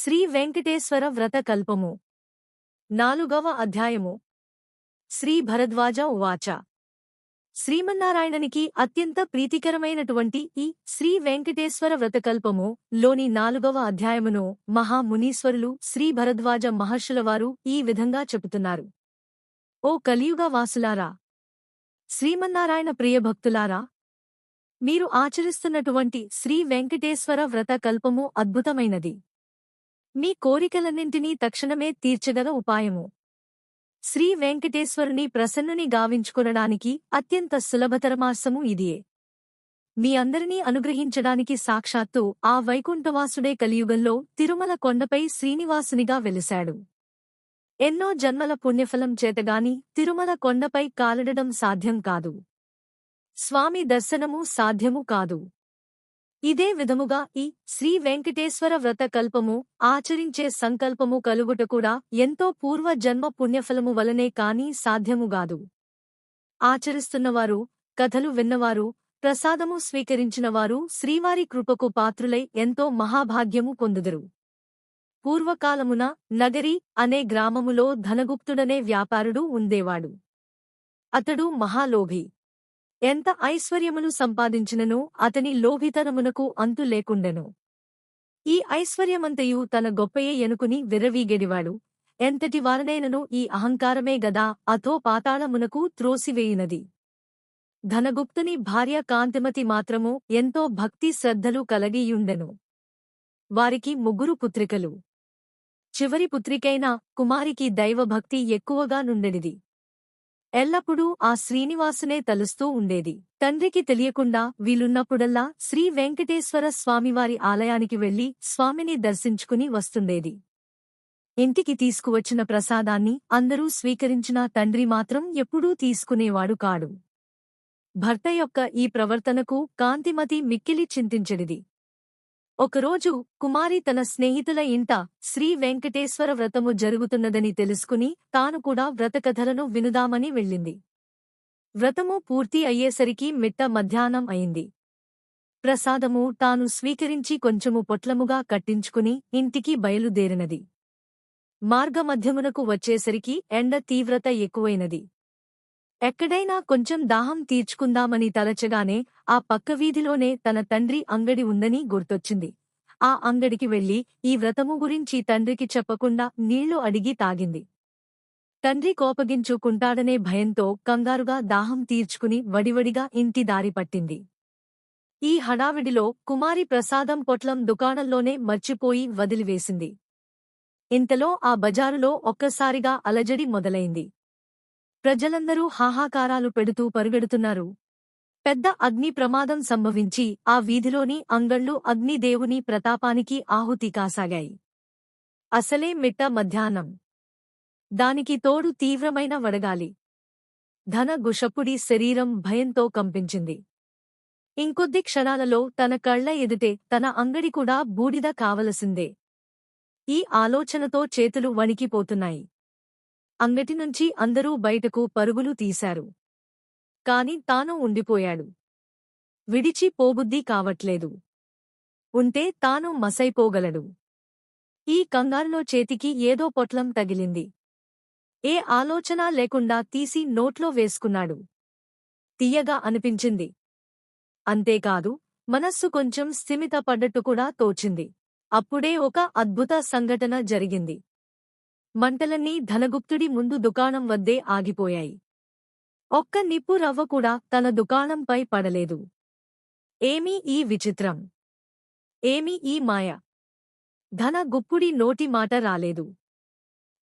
శ్రీ వెంకటేశ్వర వ్రత కల్పము. నాలుగవ అధ్యాయము. శ్రీ భరద్వాజ ఉవాచ శ్రీమన్నారాయణనికి అత్యంత ప్రీతికరమైనటువంటి ఈ శ్రీ వెంకటేశ్వర వ్రతకల్పము లోని నాలుగవ అధ్యాయమును మహామునీశ్వరులు శ్రీ భరద్వాజ మహర్షులవారు ఈ విధంగా చెబుతున్నారు. ఓ కలియుగ వాసులారా! శ్రీమన్నారాయణ ప్రియభక్తులారా మీరు ఆచరిస్తున్నటువంటి శ్రీ వెంకటేశ్వర వ్రత కల్పము అద్భుతమైనది. మీ కోరికలన్నింటినీ తక్షణమే తీర్చగల ఉపాయము. శ్రీ వెంకటేశ్వరుని ప్రసన్నుని గావించుకొనడానికి అత్యంత సులభతరమాసము ఇదియే మీ అందరినీ అనుగ్రహించడానికి సాక్షాత్తు ఆ వైకుంఠవాసుడే కలియుగంలో తిరుమల కొండపై శ్రీనివాసునిగా వెలిశాడు. ఎన్నో జన్మల పుణ్యఫలం చేతగాని తిరుమల కొండపై కాలడడం సాధ్యం కాదు. స్వామి దర్శనము సాధ్యము కాదు. ఇదే విధముగా ఈ శ్రీ వెంకటేశ్వర వ్రత కల్పము ఆచరించే సంకల్పము కలుగుట కూడా ఎంతో పూర్వ జన్మ పుణ్యఫలము వలనే కాని సాధ్యముగాదు ఆచరిస్తున్నవారు కథలు విన్నవారు ప్రసాదము స్వీకరించినవారు శ్రీవారి కృపకు పాత్రులై ఎంతో మహాభాగ్యము పొందుదురు. పూర్వకాలమున నగరి అనే గ్రామములో ధనగుప్తుడనే వ్యాపారుడు ఉండేవాడు. అతడు మహాలోభి. ఎంత ఐశ్వర్యమును సంపాదించిననో అతని లోభితనమునకు అంతు లేకుండెను. ఈ ఐశ్వర్యమంతయు తన గొప్పయే ఎనుకుని విరవీగెడివాడు ఎంతటి వారనైనను ఈ అహంకారమే గదా అథో పాతాళమునకు త్రోసివేయునది. ధనగుప్తుని భార్య కాంతిమతి మాత్రము ఎంతో భక్తి శ్రద్ధలు కలగియుండెను. వారికి ముగ్గురు పుత్రికలు. చివరి పుత్రికైన కుమారికి దైవభక్తి ఎక్కువగా నుండెనిది. ఎల్లప్పుడూ ఆ శ్రీనివాసునే తలుస్తూ ఉండేది. తండ్రికి తెలియకుండా వీలున్నప్పుడల్లా శ్రీ వెంకటేశ్వర స్వామివారి ఆలయానికి వెళ్ళి స్వామిని దర్శించుకుని వస్తుండేది. ఇంటికి తీసుకువచ్చిన ప్రసాదాన్ని అందరూ స్వీకరించినా తండ్రి మాత్రం ఎప్పుడూ తీసుకునేవాడు కాడు. భర్త యొక్క ఈ ప్రవర్తనకు కాంతిమతి మిక్కిలి చింతించెడిది. ఒకరోజు కుమారి తన స్నేహితుల ఇంట శ్రీ వెంకటేశ్వర వ్రతము జరుగుతున్నదని తెలుసుకుని తాను కూడా వ్రతకథలను వినుదామని వెళ్ళింది. వ్రతము పూర్తి అయ్యేసరికి మిట్ట మధ్యాహ్నం అయింది. ప్రసాదము తాను స్వీకరించి కొంచెము పొట్లముగా కట్టించుకుని ఇంటికి బయలుదేరినది. మార్గమధ్యమునకు వచ్చేసరికి ఎండ తీవ్రత ఎక్కువైనది. ఎక్కడైనా కొంచెం దాహం తీర్చుకుందామని తలచగానే ఆ పక్క వీధిలోనే తన తండ్రి అంగడి ఉందని గుర్తొచ్చింది. ఆ అంగడికి వెళ్ళి ఈ వ్రతము గురించి తండ్రికి చెప్పకుండా నీళ్ళు అడిగి తాగింది. తండ్రి కోపగించుకుంటాడనే భయంతో కంగారుగా దాహం తీర్చుకుని వడివడిగా ఇంటి దారి పట్టింది. ఈ హడావిడిలో కుమారి ప్రసాదం పొట్లం దుకాణంలోనే మర్చిపోయి వదిలివేసింది. ఇంతలో ఆ బజారులో ఒక్కసారిగా అలజడి మొదలైంది. ప్రజలందరూ హాహాకారాలు పెడుతూ పరుగెడుతున్నారు. పెద్ద అగ్ని ప్రమాదం సంభవించి ఆ వీధిలోని అంగళ్ళు అగ్నిదేవుని ప్రతాపానికి ఆహుతి కాసాగాయి. అసలే మిట్ట మధ్యాహ్నం. దానికి తోడు తీవ్రమైన వడగాలి. ధన గుషపుడి శరీరం భయంతో కంపించింది. ఇంకొద్ది క్షణాలలో తన కళ్ళ ఎదుటే తన అంగడి కూడా బూడిద కావలసిందే. ఈ ఆలోచనతో చేతులు వణికిపోతున్నాయి. అంగటి నుంచి అందరూ బయటకు పరుగులు తీశారు. కాని తాను ఉండిపోయాడు. విడిచి పోబుద్ధి కావట్లేదు. ఉంటే తాను మసైపోగలడు. ఈ కంగారులో చేతికి ఏదో పొట్లం తగిలింది. ఏ ఆలోచన లేకుండా తీసి నోట్లో వేసుకున్నాడు. తీయగా అనిపించింది. అంతేకాదు మనస్సు కొంచెం స్థిమితపడ్డట్టు కూడా తోచింది. అప్పుడే ఒక అద్భుత సంఘటన జరిగింది. మంటలన్నీ ధనగుప్తుడి ముందు దుకాణం వద్దే ఆగిపోయాయి. ఒక్క నిప్పు రవ్వ కూడా తన దుకాణంపై పడలేదు. ఏమీ ఈ విచిత్రం? ఏమీ ఈ మాయ? ధన గుప్పుడి నోటి మాట రాలేదు.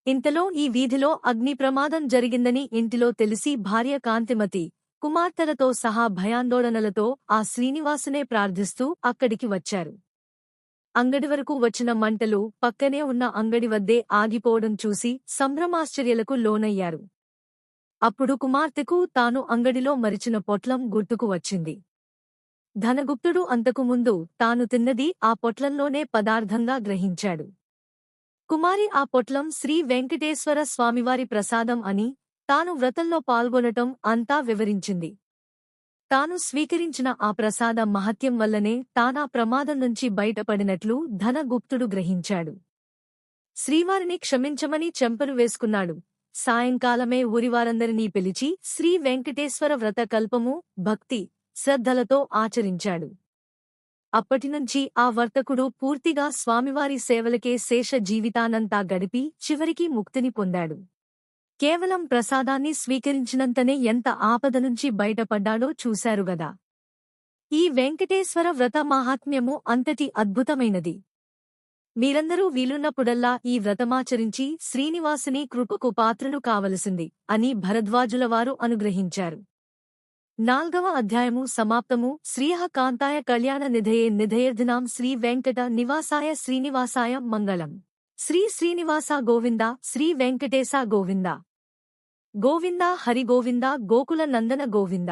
ఇంతలో ఈ వీధిలో అగ్ని ప్రమాదం జరిగిందని ఇంటిలో తెలిసి భార్య కాంతిమతి కుమార్తెలతో సహా భయాందోళనలతో ఆ శ్రీనివాసునే ప్రార్థిస్తూ అక్కడికి వచ్చారు. అంగడి వరకు వచ్చిన మంటలు పక్కనే ఉన్న అంగడి వద్దే ఆగిపోవడం చూసి సంభ్రమాశ్చర్యలకు లోనయ్యారు. అప్పుడు కుమార్తెకు తాను అంగడిలో మరిచిన పొట్లం గుర్తుకు వచ్చింది. ధనగుప్తుడు అంతకుముందు తాను తిన్నది ఆ పొట్లంలోనే పదార్థంగా గ్రహించాడు. కుమారి ఆ పొట్లం శ్రీ వెంకటేశ్వర స్వామివారి ప్రసాదం అని తాను వ్రతంలో పాల్గొనటం అంతా వివరించింది. తాను స్వీకరించిన ఆ ప్రసాద మహత్యం వల్లనే తానా ప్రమాదం నుంచి బయటపడినట్లు ధనగుప్తుడు గ్రహించాడు. శ్రీవారిని క్షమించమని చెంపలు వేసుకున్నాడు. సాయంకాలమే ఊరివారందరినీ పిలిచి శ్రీ వెంకటేశ్వర వ్రత కల్పము భక్తి శ్రద్ధలతో ఆచరించాడు. అప్పటినుంచి ఆ వర్తకుడు పూర్తిగా స్వామివారి సేవలకే శేష జీవితానంతా గడిపి చివరికి ముక్తిని పొందాడు. కేవలం ప్రసాదాన్ని స్వీకరించినంతనే ఎంత ఆపద నుంచి బయటపడ్డాడో చూశారుగదా ఈ వెంకటేశ్వర వ్రత మాహాత్మ్యము అంతటి అద్భుతమైనది. మీరందరూ వీలున్నప్పుడల్లా ఈ వ్రతమాచరించి శ్రీనివాసుని కృపకు పాత్రలు కావలసింది అని భరద్వాజులవారు అనుగ్రహించారు. నాల్గవ అధ్యాయము సమాప్తము. శ్రీహ కాంతాయ కళ్యాణ నిధయే నిధయర్ధినాం శ్రీ వెంకట నివాసాయ శ్రీనివాసాయ మంగళం. శ్రీ శ్రీనివాస గోవింద శ్రీ వెంకటేశ గోవిందా. గోవింద హరిగోవింద గోకుల నందన గోవింద.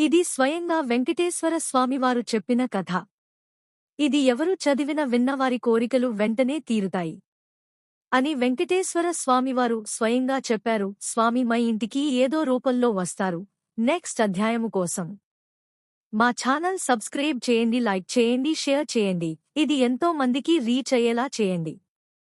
ఇది స్వయంగా వెంకటేశ్వర స్వామివారు చెప్పిన కథ. ఇది ఎవరు చదివిన విన్నవారి కోరికలు వెంటనే తీరుతాయి. అని వెంకటేశ్వర స్వామివారు స్వయంగా చెప్పారు స్వామి మా ఇంటికి ఏదో రూపంలో వస్తారు. నెక్స్ట్ అధ్యాయము కోసం. మా ఛానల్ సబ్స్క్రైబ్ చేయండి లైక్ చేయండి షేర్ చేయండి. ఇది ఎంతో మందికి రీచ్ అయ్యేలా చేయండి.